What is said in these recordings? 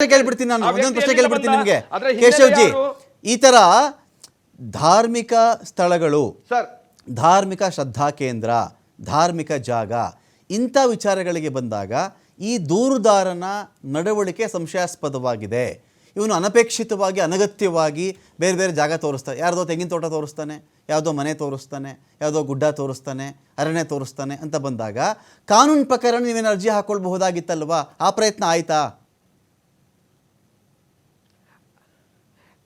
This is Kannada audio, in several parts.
ಕೇಳ್ಬಿಡ್ತೀನಿ ನಾನು. ಒಂದೊಂದು ಪ್ರಶ್ನೆ ಕೇಳ್ಬಿಡ್ತೀನಿ ನಿಮಗೆ. ಕೇಶವ್ಜಿ ಈ ತರ ಧಾರ್ಮಿಕ ಸ್ಥಳಗಳು ಸರ್. ಧಾರ್ಮಿಕ ಶ್ರದ್ಧಾ ಕೇಂದ್ರ ಧಾರ್ಮಿಕ ಜಾಗ ಇಂಥ ವಿಚಾರಗಳಿಗೆ ಬಂದಾಗ ಈ ದೂರುದಾರನ ನಡವಳಿಕೆ ಸಂಶಯಾಸ್ಪದವಾಗಿದೆ. ಇವನು ಅನಪೇಕ್ಷಿತವಾಗಿ ಅನಗತ್ಯವಾಗಿ ಬೇರೆ ಬೇರೆ ಜಾಗ ತೋರಿಸ್ತಾನೆ ಯಾರ್ದೋ ತೆಂಗಿನ ತೋಟ ತೋರಿಸ್ತಾನೆ ಯಾವುದೋ ಮನೆ ತೋರಿಸ್ತಾನೆ ಯಾವುದೋ ಗುಡ್ಡ ತೋರಿಸ್ತಾನೆ ಅರಣ್ಯ ತೋರಿಸ್ತಾನೆ ಅಂತ ಬಂದಾಗ ಕಾನೂನು ಪ್ರಕಾರ ನೀವೇನು ಅರ್ಜಿ ಹಾಕ್ಕೊಳ್ಬಹುದಾಗಿತ್ತಲ್ವಾ ಆ ಪ್ರಯತ್ನ ಆಯ್ತಾ?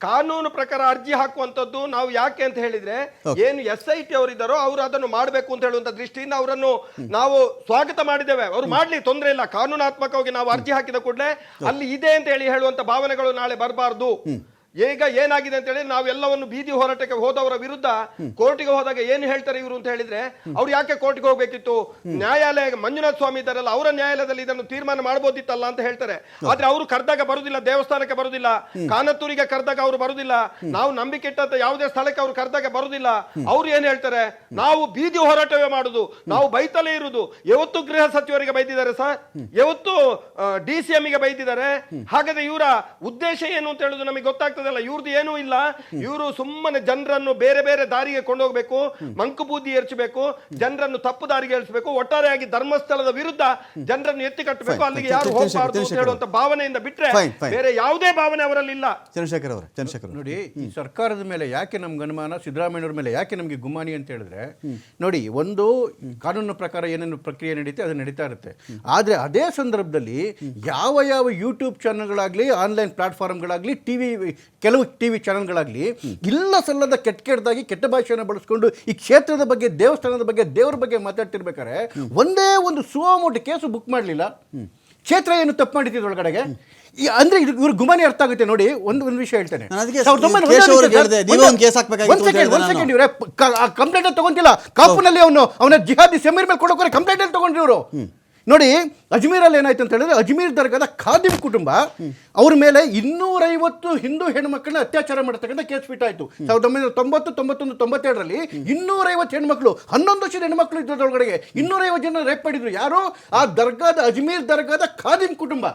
ಕಾನೂನು ಪ್ರಕಾರ ಅರ್ಜಿ ಹಾಕುವಂತದ್ದು ನಾವು ಯಾಕೆ ಅಂತ ಹೇಳಿದ್ರೆ ಏನು ಎಸ್ ಐ ಟಿ ಅವರಿದ್ದಾರೋ ಅವರು ಅದನ್ನು ಮಾಡಬೇಕು ಅಂತ ಹೇಳುವಂತ ದೃಷ್ಟಿಯಿಂದ ಅವರನ್ನು ನಾವು ಸ್ವಾಗತ ಮಾಡಿದ್ದೇವೆ. ಅವ್ರು ಮಾಡಲಿ ತೊಂದರೆ ಇಲ್ಲ. ಕಾನೂನಾತ್ಮಕವಾಗಿ ನಾವು ಅರ್ಜಿ ಹಾಕಿದ ಕೂಡಲೇ ಅಲ್ಲಿ ಇದೆ ಅಂತ ಹೇಳಿ ಹೇಳುವಂತ ಭಾವನೆಗಳು ನಾಳೆ ಬರಬಾರ್ದು. ಈಗ ಏನಾಗಿದೆ ಅಂತ ಹೇಳಿ ನಾವೆಲ್ಲವನ್ನು ಬೀದಿ ಹೋರಾಟಕ್ಕೆ ಹೋದವರ ವಿರುದ್ಧ ಕೋರ್ಟಿಗೆ ಹೋದಾಗ ಏನು ಹೇಳ್ತಾರೆ ಇವರು ಅಂತ ಹೇಳಿದ್ರೆ, ಅವ್ರು ಯಾಕೆ ಕೋರ್ಟಿಗೆ ಹೋಗ್ಬೇಕಿತ್ತು? ನ್ಯಾಯಾಲಯ, ಮಂಜುನಾಥ ಸ್ವಾಮಿ ಇದ್ದಾರಲ್ಲ, ಅವರ ನ್ಯಾಯಾಲಯದಲ್ಲಿ ಇದನ್ನು ತೀರ್ಮಾನ ಮಾಡಬಹುದಿತ್ತಲ್ಲ ಅಂತ ಹೇಳ್ತಾರೆ. ಆದ್ರೆ ಅವರು ಕರೆದಾಗ ಬರುದಿಲ್ಲ, ದೇವಸ್ಥಾನಕ್ಕೆ ಬರುದಿಲ್ಲ, ಕಾನತ್ತೂರಿಗೆ ಕರೆದಾಗ ಅವರು ಬರುದಿಲ್ಲ, ನಾವು ನಂಬಿಕೆ ಇಟ್ಟಂತ ಯಾವುದೇ ಸ್ಥಳಕ್ಕೆ ಅವ್ರು ಕರೆದಾಗ ಬರುದಿಲ್ಲ. ಅವ್ರು ಏನ್ ಹೇಳ್ತಾರೆ? ನಾವು ಬೀದಿ ಹೋರಾಟವೇ ಮಾಡುದು, ನಾವು ಬೈತಲೇ ಇರುದು. ಯಾವತ್ತು ಗೃಹ ಸಚಿವರಿಗೆ ಬೈದಿದ್ದಾರೆ ಸರ್? ಯಾವತ್ತು ಡಿ ಸಿ ಗೆ ಬೈದಿದ್ದಾರೆ. ಹಾಗಾದ್ರೆ ಇವರ ಉದ್ದೇಶ ಏನು ಅಂತ ಹೇಳುದು ನಮಗೆ ಗೊತ್ತಾಗ್ತದಲ್ಲ ಇವ್ರದ್ದು ಏನೂ ಇಲ್ಲ. ಇವರು ಸುಮ್ಮನೆ ಜನರನ್ನು ಬೇರೆ ಬೇರೆ ದಾರಿಗೆ ಕೊಂಡೋಗ್ಬೇಕು ಮಂಕುಬೂದಿ ಎರಚಬೇಕು ಜನರನ್ನು ತಪ್ಪು ದಾರಿಗೆ ಎಳಿಸಬೇಕು ಒಟ್ಟಾರೆಯಾಗಿ ಧರ್ಮಸ್ಥಳದ ವಿರುದ್ಧ ಜನರನ್ನು ಎತ್ತಿ ಕಟ್ಟಬೇಕು ಅಲ್ಲಿಗೆ ಯಾರು ಹೋಗಬಾರ್ದು ಅಂತ ಹೇಳುವಂತ ಭಾವನೆಯಿಂದ ಬಿಟ್ರೆ. ಬೇರೆ ಯಾವುದೇ ಭಾವನೆ ಅವರಲ್ಲಿ ಇಲ್ಲ. ಚಂದ್ರಶೇಖರ್ ಅವರೇ ಚಂದ್ರಶೇಖರ್ ನೋಡಿ ಈ ಸರ್ಕಾರದ ಮೇಲೆ ಯಾಕೆ ನಮ್ಗೆ ಅನುಮಾನ ಸಿದ್ದರಾಮಯ್ಯವ್ರ ಮೇಲೆ ಯಾಕೆ ನಮಗೆ ಗುಮಾನಿ ಅಂತ ಹೇಳಿದ್ರೆ ನೋಡಿ ಒಂದು ಕಾನೂನು ಪ್ರಕಾರ ಏನೇನು ಪ್ರಕ್ರಿಯೆ ನಡೀತೆ ಅದು ನಡೀತಾ ಇರುತ್ತೆ. ಆದರೆ ಅದೇ ಸಂದರ್ಭದಲ್ಲಿ ಯಾವ ಯಾವ ಯೂಟ್ಯೂಬ್ ಚಾನಲ್ಗಳಾಗಲಿ ಆನ್ಲೈನ್ ಪ್ಲಾಟ್ಫಾರ್ಮ್ಗಳಾಗಲಿ ಟಿ ವಿ ಕೆಲವು ಟಿ ವಿ ಚಾನಲ್ಗಳಾಗಲಿ ಇಲ್ಲ ಸಲ್ಲದ ಕೆಟ್ಟ ಕೆಟ್ಟದಾಗಿ ಕೆಟ್ಟ ಭಾಷೆಯನ್ನು ಬಳಸ್ಕೊಂಡು ಈ ಕ್ಷೇತ್ರದ ಬಗ್ಗೆ ದೇವಸ್ಥಾನದ ಬಗ್ಗೆ ದೇವರ ಬಗ್ಗೆ ಮಾತಾಡ್ತಿರ್ಬೇಕಾದ್ರೆ ಒಂದೇ ಒಂದು ಸುವಮೋಟ ಕೇಸು ಬುಕ್ ಮಾಡಲಿಲ್ಲ. ಕ್ಷೇತ್ರ ಏನು ತಪ್ಪು ಮಾಡಿದ್ದು ಒಳಗಡೆಗೆ? ಈ ಅಂದ್ರೆ ಇದು ಇವ್ರ ಗುಮಾನಿ ಅರ್ಥ ಆಗುತ್ತೆ ನೋಡಿ ಒಂದು ಒಂದು ವಿಷಯ ಹೇಳ್ತೇನೆ. ಕಂಪ್ಲೇಂಟ್ ತಗೊಂತಿಲ್ಲ. ಕಾಪುನಲ್ಲಿ ಅವನು ಅವನ ಜಿಹಾದಿ ಸೆಮೀರ್ ಮೇಲೆ ಕೊಡೋಕೆ ಕಂಪ್ಲೇಂಟ್ ಅಲ್ಲಿ ತಗೊಂಡ್ರು ಇವರು. ನೋಡಿ ಅಜ್ಮೀರಲ್ಲಿ ಏನಾಯ್ತು ಅಂತ ಹೇಳಿದ್ರೆ ಅಜ್ಮೀರ್ ದರ್ಗಾದ ಖಾದಿಮ್ ಕುಟುಂಬ ಅವ್ರ ಮೇಲೆ ಇನ್ನೂರೈವತ್ತು ಹಿಂದೂ ಹೆಣ್ಮಕ್ಳನ್ನ ಅತ್ಯಾಚಾರ ಮಾಡತಕ್ಕಂಥ ಕೇಸ್ ಫಿಟ್ ಆಯ್ತು. ಸಾವಿರದ ಒಂಬೈನೂರ ತೊಂಬತ್ತು ತೊಂಬತ್ತೊಂದು ತೊಂಬತ್ತೆರಡರಲ್ಲಿ ಇನ್ನೂರೈವತ್ತು ಹೆಣ್ಮಕ್ಳು ಹನ್ನೊಂದು ವರ್ಷದ ಹೆಣ್ಮಕ್ಳು ಇದ್ದರೊಳಗಡೆಗೆ ಇನ್ನೂರೈವತ್ತು ಜನ ರೇಪ್ ಮಾಡಿದ್ರು. ಯಾರು? ಆ ದರ್ಗಾದ ಅಜ್ಮೀರ್ ದರ್ಗಾದ ಖಾದಿಮ್ ಕುಟುಂಬ.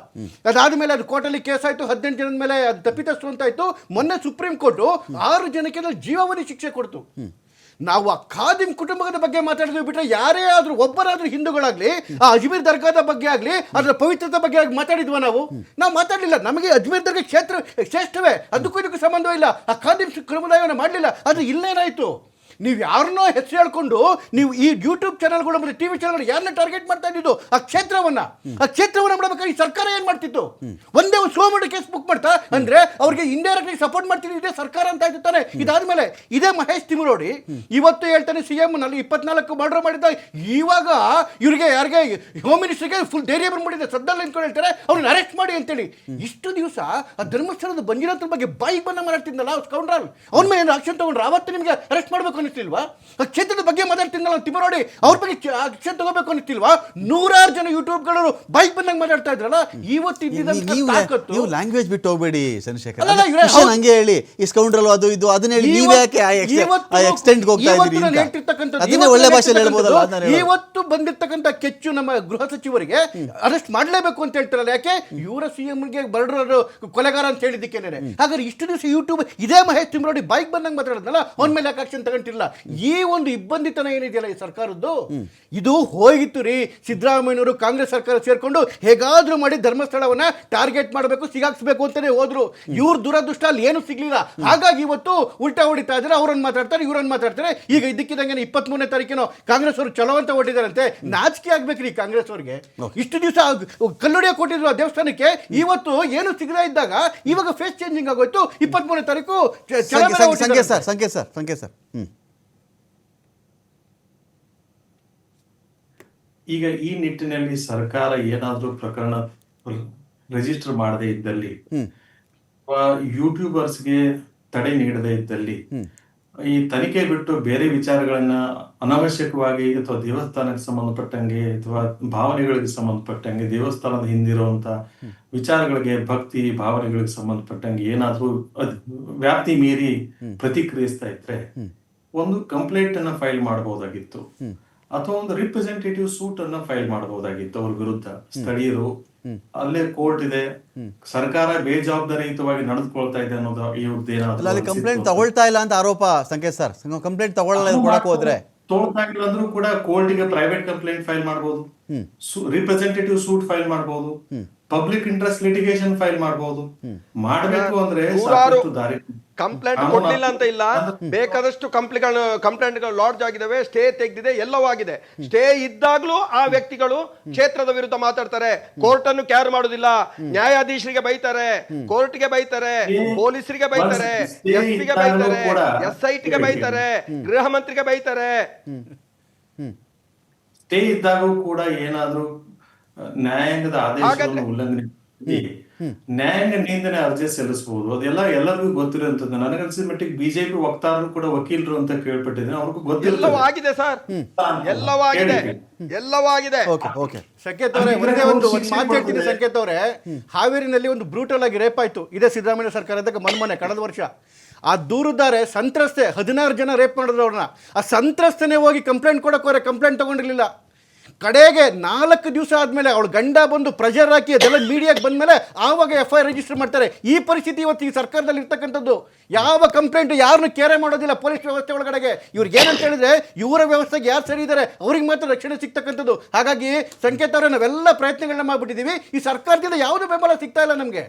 ಅದಾದ್ಮೇಲೆ ಅದು ಕೋರ್ಟಲ್ಲಿ ಕೇಸ್ ಆಯ್ತು ಹದಿನೆಂಟು ಜನದ ಮೇಲೆ ಅದು ತಪ್ಪಿತಸ್ತು ಅಂತ ಆಯ್ತು. ಮೊನ್ನೆ ಸುಪ್ರೀಂ ಕೋರ್ಟು ಆರು ಜನಕ್ಕೆ ಜೀವಾವಧಿ ಶಿಕ್ಷೆ ಕೊಡ್ತು. ನಾವು ಆ ಖಾದಿಮ್ ಕುಟುಂಬದ ಬಗ್ಗೆ ಮಾತಾಡಿದ್ವಿ ಬಿಟ್ರೆ ಯಾರೇ ಆದ್ರೂ ಒಬ್ಬರಾದ್ರೂ ಹಿಂದೂಗಳಾಗ್ಲಿ, ಆ ಅಜ್ಮೀರ್ ದರ್ಗಾದ ಬಗ್ಗೆ ಆಗಲಿ, ಅದರ ಪವಿತ್ರತೆ ಬಗ್ಗೆ ಆಗಿ ಮಾತಾಡಿದ್ವಾ ನಾವು? ನಾವು ಮಾತಾಡಲಿಲ್ಲ. ನಮಗೆ ಅಜ್ಮೀರ್ ದರ್ಗಾ ಕ್ಷೇತ್ರ ಶ್ರೇಷ್ಠವೇ. ಅದಕ್ಕೂ ಇದಕ್ಕೂ ಸಂಬಂಧವಿಲ್ಲ ಆ ಖಾದಿಮ್ ಸಮುದಾಯವನ್ನು ಮಾಡಲಿಲ್ಲ. ಅದು ಇಲ್ಲೇನಾಯ್ತು? ನೀವು ಯಾರನ್ನೋ ಹೆಸರು ಹೇಳ್ಕೊಂಡು ನೀವು ಈ ಯೂಟ್ಯೂಬ್ ಚಾನಲ್ಗಳು ಮತ್ತೆ ಟಿವಿ ಚಾನಲ್ ಯಾರನ್ನ ಟಾರ್ಗೆಟ್ ಮಾಡ್ತಾ ಇದ್ದಿದ್ದು, ಆ ಕ್ಷೇತ್ರವನ್ನ ಆ ಕ್ಷೇತ್ರವನ್ನ ಮಾಡಬೇಕಾಗಿ ಸರ್ಕಾರ ಏನ್ ಮಾಡ್ತಿತ್ತು? ಒಂದೇ ಒಂದು ಸೋಮಣ್ಣ ಕೇಸ್ ಬುಕ್ ಮಾಡ್ತಾ, ಅಂದ್ರೆ ಅವ್ರಿಗೆ ಇಂಡೈರೆಕ್ಟ್ಲಿ ಸಪೋರ್ಟ್ ಮಾಡ್ತಿದ್ದು ಇದೇ ಸರ್ಕಾರ ಅಂತ ಇದ್ದಾನೆ ಇದಾದ್ಮೇಲೆ ಇದೇ ಮಹೇಶ್ ತಿಮರೋಡಿ ಇವತ್ತು ಹೇಳ್ತಾನೆ ಸಿ ಎಂ ನಲ್ಲಿ ಇಪ್ಪತ್ನಾಲ್ಕು ಮರ್ಡರ್ ಮಾಡಿದ್ದ. ಇವಾಗ ಇವರಿಗೆ ಯಾರಿಗೆ ಹೋಮ್ ಮಿನಿಸ್ಟರ್ಗೆ ಫುಲ್ ಧೈರ್ಯ ಬಂದ್ಬಿಟ್ಟಿದೆ. ಸದ್ದಲ್ಲಿ ಅಂದ್ಕೊಂಡು ಹೇಳ್ತಾರೆ. ಅವ್ರನ್ನ ಅರೆಸ್ಟ್ ಮಾಡಿ ಅಂತೇಳಿ. ಇಷ್ಟು ದಿವಸ ಆ ಧರ್ಮಸ್ಥಳದ ಬಂದಿರೋದ್ರ ಬಗ್ಗೆ ಬೈಕ್ ಬನ್ನ ಅವ್ರು ಸ್ಕೌಂಡ್ರಲ್ ಅವನ ಮೇಲೆ ಆಕ್ಷನ್ ತಗೊಂಡ್ರೆ ಅವತ್ತು ನಿಮ್ಗೆ ಅರೆಸ್ಟ್ ಮಾಡ್ಬೇಕು ಅನ್ನಿಸ್ತಿಲ್ವಾ ಆ ಕ್ಷೇತ್ರದ ಬಗ್ಗೆ ಮಾತಾಡ್ತಿದ್ನಲ್ಲ ತಿಮರೋಡಿ ಅವ್ರ ಬಗ್ಗೆ ಆಕ್ಷನ್ ತಗೋಬೇಕು ಅನ್ನಿಸ್ತಿಲ್ವಾ ನೂರಾರು ಜನ ಯೂಟ್ಯೂಬ್ಗಳವರು ಬೈಕ್ ಬಂದಂಗೆ ಮಾತಾಡ್ತಾ ಇದ್ರಲ್ಲ ಇವತ್ತು ನೀವು ಲ್ಯಾಂಗ್ವೇಜ್ ಬಿಟ್ಟು ಹೋಗ್ಬೇಡಿ ಚಂದ್ರಶೇಖರ್. ಹಂಗೆ ಹೇಳಿ ಇಸ್ಕೌಂಡ್ರಲ್ ಅದು ಇದು ಅದನ್ನ ಹೇಳಿ ನೀವು ಯಾಕೆ ಎಕ್ಸ್ಟೆಂಟ್ ಹೋಗ್ತಾ ಅದನ್ನೇ ಒಳ್ಳೆ ಭಾಷೆಯಲ್ಲಿ ಹೇಳ್ಬೋದಲ್ಲ ಇವತ್ತು ಬಂದಿರ್ತಕ್ಕಂಥ ಕೆಚ್ಚು ನಮ್ಮ ಗೃಹ ಸಚಿವರಿಗೆ ಅರೆಸ್ಟ್ ಮಾಡಲೇಬೇಕು ಅಂತ ಹೇಳ್ತಾರಲ್ಲ ಯಾಕೆ? ಇವರ ಸಿ ಗೆ ಬರ್ಡರ್ ಕೊಲೆಗಾರ ಅಂತ ಹೇಳಿದ್ದಕ್ಕೇನೆ. ಹಾಗಾದ್ರೆ ಇಷ್ಟು ದಿವಸ ಯೂಟ್ಯೂಬ್ ಇದೇ ಮಹೇಶ್ ತಿಮ್ರೋಡಿ ಬೈಕ್ ಬಂದಂಗೆ ಮಾತಾಡೋದಲ್ಲ ಅವನ ಮೇಲೆ ಯಾಕೆ ಆಕ್ಷನ್ ತಗೊಂಡಿಲ್ಲ? ಈ ಒಂದು ಇಬ್ಬಂದಿತನ ಏನಿದೆಯಲ್ಲ ಈ ಸರ್ಕಾರದ್ದು? ಇದು ಹೋಗಿತ್ತು ರೀ. ಸಿದ್ದರಾಮಯ್ಯವರು ಕಾಂಗ್ರೆಸ್ ಸರ್ಕಾರ ಸೇರ್ಕೊಂಡು ಹೇಗಾದ್ರೂ ಮಾಡಿ ಧರ್ಮಸ್ಥಳವನ್ನ ಟಾರ್ಗೆಟ್ ಮಾಡಬೇಕು ಸಿಗಾಕ್ಸ್ಬೇಕು ಅಂತಾನೆ ಹೋದ್ರು. ಇವ್ರ ದುರದೃಷ್ಟ ಅಲ್ಲಿ ಏನು ಸಿಗ್ಲಿಲ್ಲ. ಹಾಗಾಗಿ ಇವತ್ತು ಉಲ್ಟಾ ಹೊಡಿತಾ ಇದ್ದಾರೆ. ಅವ್ರನ್ನ ಮಾತಾಡ್ತಾರೆ ಇವ್ರನ್ನ ಮಾತಾಡ್ತಾರೆ. ಈಗ ಇದಕ್ಕಿದಂಗೆ ಇಪ್ಪತ್ತ್ ಮೂರನೇ ತಾರೀಕಿನ ಕಾಂಗ್ರೆಸ್ ಅವರು ಚಲೋ ಅಂತ ಹೊಟ್ಟಿದಾರಂತೆ ನಾಚಿಕೆ ಆಗ್ಬೇಕ್ರಿ ಕಾಂಗ್ರೆಸ್ ಅವರಿಗೆ. ಇಷ್ಟು ದಿವಸ ಕಲ್ಲುಡಿಯ ಕೊಟ್ಟಿದ್ರು ಆ ದೇವಸ್ಥಾನಕ್ಕೆ. ಇವತ್ತು ಏನು ಸಿಗದೇ ಇದ್ದಾಗ ಇವಾಗ ಫೇಸ್ ಚೇಂಜಿಂಗ್ ಆಗೋಯ್ತು. ಇಪ್ಪತ್ತ್ ಮೂರನೇ ತಾರೀಕು ಸಂಖ್ಯೆ-. ಸರ್ ಸಂಖ್ಯೆ ಸರ್ ಸಂಖ್ಯೆ ಸರ್. ಹ್ಮ್. ಈಗ ಈ ನಿಟ್ಟಿನಲ್ಲಿ ಸರ್ಕಾರ ಏನಾದ್ರೂ ಪ್ರಕರಣ ರಿಜಿಸ್ಟರ್ ಮಾಡದೇ ಇದ್ದಲ್ಲಿ ಯೂಟ್ಯೂಬರ್ಸ್ಗೆ ತಡೆ ನೀಡದೇ ಇದ್ದಲ್ಲಿ ಈ ತನಿಖೆ ಬಿಟ್ಟು ಬೇರೆ ವಿಚಾರಗಳನ್ನ ಅನಾವಶ್ಯಕವಾಗಿ ಅಥವಾ ದೇವಸ್ಥಾನಕ್ಕೆ ಸಂಬಂಧಪಟ್ಟಂಗೆ ಅಥವಾ ಭಾವನೆಗಳಿಗೆ ಸಂಬಂಧಪಟ್ಟಂಗೆ ದೇವಸ್ಥಾನದ ಹಿಂದಿರುವಂತ ವಿಚಾರಗಳಿಗೆ ಭಕ್ತಿ ಭಾವನೆಗಳಿಗೆ ಸಂಬಂಧಪಟ್ಟಂಗೆ ಏನಾದ್ರೂ ವ್ಯಾಪ್ತಿ ಮೀರಿ ಪ್ರತಿಕ್ರಿಯಿಸ್ತಾ ಇದ್ರೆ ಒಂದು ಕಂಪ್ಲೇಂಟ್ ಅನ್ನ ಫೈಲ್ ಮಾಡಬಹುದಾಗಿತ್ತು. ಅಥವಾ ಒಂದು ರಿಪ್ರೆಸೆಂಟೇಟಿವ್ ಸೂಟ್ ಅನ್ನ ಫೈಲ್ ಮಾಡಬಹುದಾಗಿತ್ತು ಅವ್ರ ವಿರುದ್ಧ. ಸ್ಥಳೀಯರು ಅಲ್ಲೇ ಕೋರ್ಟ್ ಇದೆ. ಸರ್ಕಾರ ಬೇಜವಾಬ್ದಾರಿಯುತವಾಗಿ ನಡೆದುಕೊಳ್ತಾ ಇದೆ ಅನ್ನೋದು ಇವ್ರದ್ದು ಕಂಪ್ಲೇಂಟ್ ತಗೊಳ್ತಾ ಇಲ್ಲ ಅಂತ ಆರೋಪ ಸಂಕೇತ್ ಸರ್ ಕಂಪ್ಲೇಂಟ್ ತಗೊಳ್ಳಲ್ಲ ಕೊಡಕ್ ಹೋದ್ರೆ. ತೋಳ್ತಾ ಇಲ್ಲ ಅಂದ್ರೂ ಕೂಡ ಕೋರ್ಟಿಗೆ ಪ್ರೈವೇಟ್ ಕಂಪ್ಲೇಂಟ್ ಫೈಲ್ ಮಾಡಬಹುದು ರಿಪ್ರೆಸೆಂಟೇಟಿವ್ ಸೂಟ್ ಫೈಲ್ ಮಾಡಬಹುದು ಪಬ್ಲಿಕ್ ಇಂಟ್ರೆಸ್ಟ್ ಲಿಟಿಗೇಷನ್ ಫೈಲ್ ಮಾಡಬಹುದು ಮಾಡಬೇಕು ಅಂದ್ರೆ ಸಾಕಷ್ಟು ದಾರಿ. ಕಂಪ್ಲೇಂಟ್ ಕೊಡ್ಲಿಲ್ಲ ಅಂತ ಇಲ್ಲ. ಬೇಕಾದಷ್ಟು ಕಂಪ್ಲೇಂಟ್ ಕಂಪ್ಲೇಂಟ್ಗಳು ಲಾಡ್ಜ್ ಆಗಿದಾವೆ ಸ್ಟೇ ತೆಗೆದಿದೆ ಎಲ್ಲವೂ ಆಗಿದೆ. ಸ್ಟೇ ಇದ್ದಾಗ್ಲೂ ಆ ವ್ಯಕ್ತಿಗಳು ಕ್ಷೇತ್ರದ ವಿರುದ್ಧ ಮಾತಾಡ್ತಾರೆ. ಕೋರ್ಟ್ ಅನ್ನು ಕ್ಯಾರ್ ಮಾಡುದಿಲ್ಲ ನ್ಯಾಯಾಧೀಶರಿಗೆ ಬೈತಾರೆ. ಕೋರ್ಟ್ಗೆ ಬೈತಾರೆ. ಪೊಲೀಸರಿಗೆ ಬೈತಾರೆ. stay ಎಸ್ ಪಿಗೆ ಇದ್ದಾಗ್ಲೂ ಬೈತಾರೆ. ಎಸ್ ಐ ಟಿಗೆ ಬೈತಾರೆ. ಗೃಹ ಮಂತ್ರಿಗೆ ಬೈತಾರೆ. ಸ್ಟೇ ಇದ್ದಾಗೂ ಕೂಡ ಏನಾದ್ರೂ ನ್ಯಾಯಾಂಗದ ಆದೇಶವನ್ನು ಹಾಗಾದ್ರೆ- ಉಲ್ಲಂಘನೆ ನ್ಯಾಯಾಂಗ ನಿಂದನೆ ಅರ್ಜಿ ಸಲ್ಲಿಸಬಹುದು. ಅದೆಲ್ಲ ಎಲ್ಲರಿಗೂ ಗೊತ್ತಿರುವಂತದ್ದು ನನಗನ್ಸಿದ ಮಟ್ಟಿಗೆ ಬಿಜೆಪಿ ವಕ್ತಾರರು ಕೂಡ ವಕೀಲರು ಅಂತ ಕೇಳ್ಪಟ್ಟಿದ್ದೀನಿ. ಅವ್ರಿಗೂ ಗೊತ್ತಿಲ್ಲ ಆಗಿದೆ ಸರ್. ಎಲ್ಲವಾಗಿದೆ. ಎಲ್ಲವಾಗಿದೆ. ಎಲ್ಲವೂ ಓಕೆ ಓಕೆ. ಸಂಕೇತ್ ಅವರೇ ಒಂದೇ ಒಂದು ಮಾತು ಹೇಳ್ತೀನಿ ಸಂಕೇತ್ ಅವರೇ. ಹಾವೇರಿನಲ್ಲಿ ಒಂದು ಬ್ರೂಟಲ್ ಆಗಿ ರೇಪ್ ಆಯ್ತು. ಇದೇ ಸಿದ್ದರಾಮಯ್ಯ ಸರ್ಕಾರದಾಗ ಮನ್ಮನೆ ಕಳೆದ ವರ್ಷ. ಆ ದೂರುದಾರೆ ಸಂತ್ರಸ್ತೆ ಹದಿನಾರು ಜನ ರೇಪ್ ಮಾಡಿದ್ರು ಅವ್ರನ್ನ. ಆ ಸಂತ್ರಸ್ತನೇ ಹೋಗಿ ಕಂಪ್ಲೇಂಟ್ ಕೊಡಕ್ಕೆ ಹೋರೆ ಕಂಪ್ಲೇಂಟ್ ತಗೊಂಡಿರ್ಲಿಲ್ಲ. ಕಡೆಗೆ ನಾಲ್ಕು ದಿವಸ ಆದಮೇಲೆ ಅವಳು ಗಂಡ ಬಂದು ಪ್ರೆಷರ್ ಹಾಕಿ ಅದೆಲ್ಲ ಮೀಡಿಯಾಗೆ ಬಂದಮೇಲೆ ಆವಾಗ ಎಫ್ ಐ ಆರ್ ರಿಜಿಸ್ಟರ್ ಮಾಡ್ತಾರೆ. ಈ ಪರಿಸ್ಥಿತಿ ಇವತ್ತು ಈ ಸರ್ಕಾರದಲ್ಲಿ ಇರ್ತಕ್ಕಂಥದ್ದು. ಯಾವ ಕಂಪ್ಲೇಂಟ್ ಯಾರನ್ನು ಕೇರೆ ಮಾಡೋದಿಲ್ಲ ಪೊಲೀಸ್ ವ್ಯವಸ್ಥೆ ಒಳಗಡೆಗೆ. ಇವ್ರಿಗೆ ಏನಂತ ಹೇಳಿದ್ರೆ ಇವರ ವ್ಯವಸ್ಥೆಗೆ ಯಾರು ಸರಿ ಇದ್ದಾರೆ ಅವ್ರಿಗೆ ಮಾತ್ರ ರಕ್ಷಣೆ ಸಿಗ್ತಕ್ಕಂಥದ್ದು. ಹಾಗಾಗಿ ಸಂಕೇತ ಅವರೇ ನಾವೆಲ್ಲ ಪ್ರಯತ್ನಗಳನ್ನ ಮಾಡ್ಬಿಟ್ಟಿದ್ದೀವಿ ಈ ಸರ್ಕಾರದಿಂದ ಯಾವುದೇ ಬೆಂಬಲ ಸಿಗ್ತಾ ಇಲ್ಲ ನಮಗೆ.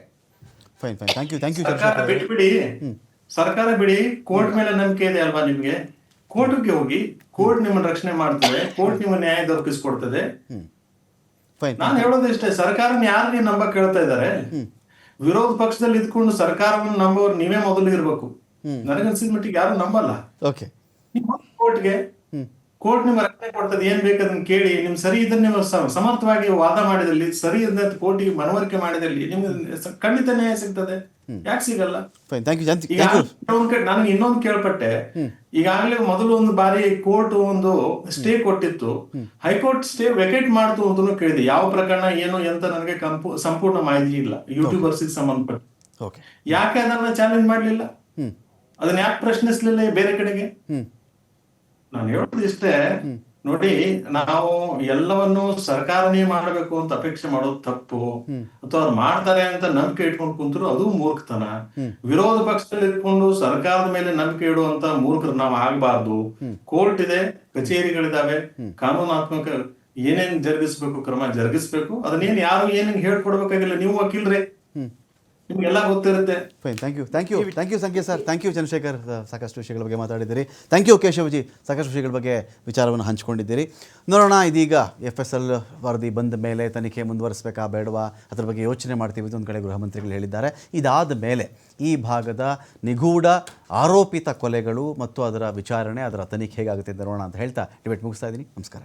Fine fine thank you thank you ಸರ್ಕಾರ ಬಿಡಿ. ಕೋರ್ಟ್ ಮೇಲೆ ನಂಬಿಕೆ ಇದೆ ಅಲ್ವಾ ನಿಮ್ಗೆ? ಕೋರ್ಟ್ಗೆ ಹೋಗಿ ಕೋರ್ಟ್ ನಿಮ್ಮನ್ನ ರಕ್ಷಣೆ ಮಾಡ್ತದೆ ಕೋರ್ಟ್ ನಿಮ್ಮ ನ್ಯಾಯ ದೊರಕಿಸ್ಕೊಡ್ತದೆ. ನಾನು ಹೇಳೋದಿಷ್ಟೇ ಸರ್ಕಾರನ ಯಾರು ನೀವು ನಂಬಕ್ ಕೇಳ್ತಾ ಇದ್ದಾರೆ ವಿರೋಧ ಪಕ್ಷದಲ್ಲಿ ಇದ್ಕೊಂಡು ಸರ್ಕಾರವನ್ನು ನಂಬೋರು ನೀವೇ ಮೊದಲು ಇರ್ಬೇಕು. ನನಗನ್ಸಿದ ಮಟ್ಟಿಗೆ ಯಾರು ನಂಬಲ್ಲ. ಕೋರ್ಟ್ಗೆ ಕೋರ್ಟ್ ನಿಮ್ಮ ರಕ್ಷಣೆ ಕೊಡ್ತದೆ ಏನ್ ಬೇಕದನ್ನ ಕೇಳಿ ನಿಮ್ ಸರಿ ಇದನ್ನ ನೀವು ಸಮರ್ಥವಾಗಿ ವಾದ ಮಾಡಿದಲ್ಲಿ ಸರಿ ಇದ್ದ ಕೋರ್ಟಿಗೆ ಮನವರಿಕೆ ಮಾಡಿದಲ್ಲಿ ನಿಮ್ಗೆ ಖಂಡಿತ ನ್ಯಾಯ ಸಿಗ್ತದೆ. ಯಾಕೆ ಸಿಗಲ್ಲ? ನನಗೆ ಇನ್ನೊಂದು ಕೇಳ್ಪಟ್ಟೆ. ಈಗಾಗಲೇ ಮೊದಲು ಒಂದು ಬಾರಿ ಕೋರ್ಟ್ ಒಂದು ಸ್ಟೇ ಕೊಟ್ಟಿತ್ತು. ಹೈಕೋರ್ಟ್ ಸ್ಟೇ ವೆಕೇಟ್ ಮಾಡ್ತು ಅಂತ ಕೇಳಿದೆ. ಯಾವ ಪ್ರಕರಣ ಏನು ಎಂತ ನನಗೆ ಸಂಪೂರ್ಣ ಮಾಹಿತಿ ಇಲ್ಲ. ಯೂಟ್ಯೂಬರ್ಸ್ ಸಂಬಂಧಪಟ್ಟ. ಯಾಕೆ ಅದನ್ನ ಚಾಲೆಂಜ್ ಮಾಡ್ಲಿಲ್ಲ? ಅದನ್ನ ಯಾಕೆ ಪ್ರಶ್ನಿಸ್ಲಿಲ್ಲ ಬೇರೆ ಕಡೆಗೆ? ನಾನು ಹೇಳೋದು ಇಷ್ಟೇ ನೋಡಿ ನಾವು ಎಲ್ಲವನ್ನು ಸರ್ಕಾರನೇ ಮಾಡಬೇಕು ಅಂತ ಅಪೇಕ್ಷೆ ಮಾಡೋದು ತಪ್ಪು. ಅಥವಾ ಅವ್ರು ಮಾಡ್ತಾರೆ ಅಂತ ನಂಬಿಕೆ ಇಟ್ಕೊಂಡು ಕುಂತರು ಅದು ಮೂರ್ಖತನ. ವಿರೋಧ ಪಕ್ಷದಲ್ಲಿ ಇಟ್ಕೊಂಡು ಸರ್ಕಾರದ ಮೇಲೆ ನಂಬಿಕೆ ಇಡುವಂತ ಮೂರ್ಖರು ನಾವು ಆಗಬಾರ್ದು. ಕೋರ್ಟ್ ಇದೆ ಕಚೇರಿಗಳಿದಾವೆ ಕಾನೂನಾತ್ಮಕ ಏನೇನ್ ಜರುಗಿಸ್ಬೇಕು ಕ್ರಮ ಜರುಗಿಸ್ಬೇಕು ಅದನ್ನೇನ್ ಯಾರು ಏನೇನ್ ಹೇಳ್ಕೊಡ್ಬೇಕಾಗಿಲ್ಲ ನೀವು ವಕೀಲ್ರೆ. ನಿಮ್ಗೆಲ್ಲ ಗೊತ್ತಿರುತ್ತೆ. Fine thank you thank you thank you ಸಂಖ್ಯೆ ಸರ್. ಥ್ಯಾಂಕ್ ಯು ಚಂದ್ರಶೇಖರ್ ಸಾಕಷ್ಟು ವಿಷಯಗಳ ಬಗ್ಗೆ ಮಾತಾಡಿದ್ದೀರಿ. ಥ್ಯಾಂಕ್ ಯು ಕೇಶವಜಿ ಸಾಕಷ್ಟು ವಿಷಯಗಳ ಬಗ್ಗೆ ವಿಚಾರವನ್ನು ಹಂಚಿಕೊಂಡಿದ್ದೀರಿ. ನೋಡೋಣ ಇದೀಗ ಎಫ್ ಎಸ್ ಎಲ್ ವರದಿ ಬಂದ ಮೇಲೆ ತನಿಖೆ ಮುಂದುವರಿಸಬೇಕಾ ಬೇಡವಾ? ಅದ್ರ ಬಗ್ಗೆ ಯೋಚನೆ ಮಾಡ್ತೀವಿ ಅಂತ ಒಂದು ಕಡೆ ಗೃಹ ಮಂತ್ರಿಗಳು ಹೇಳಿದ್ದಾರೆ. ಇದಾದ ಮೇಲೆ ಈ ಭಾಗದ ನಿಗೂಢ ಆರೋಪಿತ ಕೊಲೆಗಳು ಮತ್ತು ಅದರ ವಿಚಾರಣೆ ಅದರ ತನಿಖೆ ಹೇಗಾಗುತ್ತೆ ನೋಡೋಣ ಅಂತ ಹೇಳ್ತಾ ಡಿಬೇಟ್ ಮುಗಿಸ್ತಾ ಇದ್ದೀನಿ. ನಮಸ್ಕಾರ.